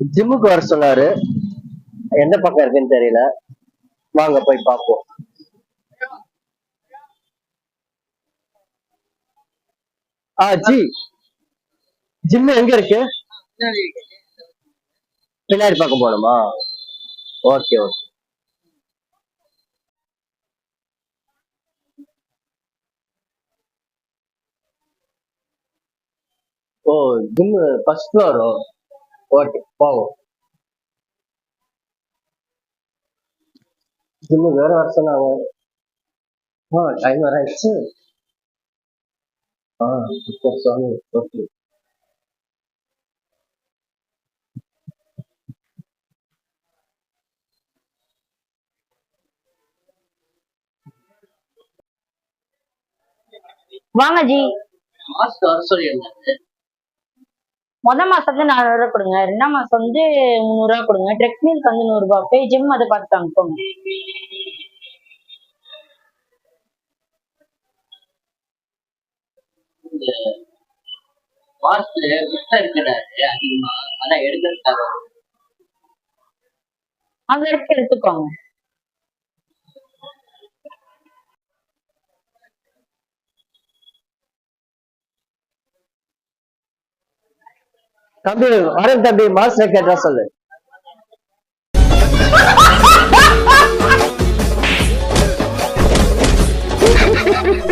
ஜிம்முக்கு வர சொன்னாரு. எந்த பக்கம் இருக்குன்னு தெரியல. வாங்க போய் பார்ப்போம். ஆ ஜி. ஜிம் எங்க இருக்கு? பின்னாடி பக்கம் போகணுமா? Okay okay. ஓ ஜிம் ஃபர்ஸ்ட் ஃப்ளோரோ ஓகே போவோம். ஜிம் வேற வர சொன்னாங்க? ஆ டைம் வர ஆயிடுச்சு. ஆ சாமி ஓகே வாங்க ஜி. மாஸ்க் வர சொல்லியிருந்தாரு முத மாசத்துல நானூறு ரூபாய் கொடுங்க. ரெண்டாம் மாசம் வந்து முந்நூறு ரூபாய் கொடுங்க. ட்ரெட்மில்க்கு வந்து நூறு ரூபாய். போய் ஜிம் அதை பார்த்து இருக்கிறாரு அதிகமா ஆனா எடுக்கிறதுக்காக அங்க இருக்கு எடுத்துக்கோங்க. தம்பி வரேன் தம்பி மாஸ்டர் கேட்டா சொல்லு Ha ha ha!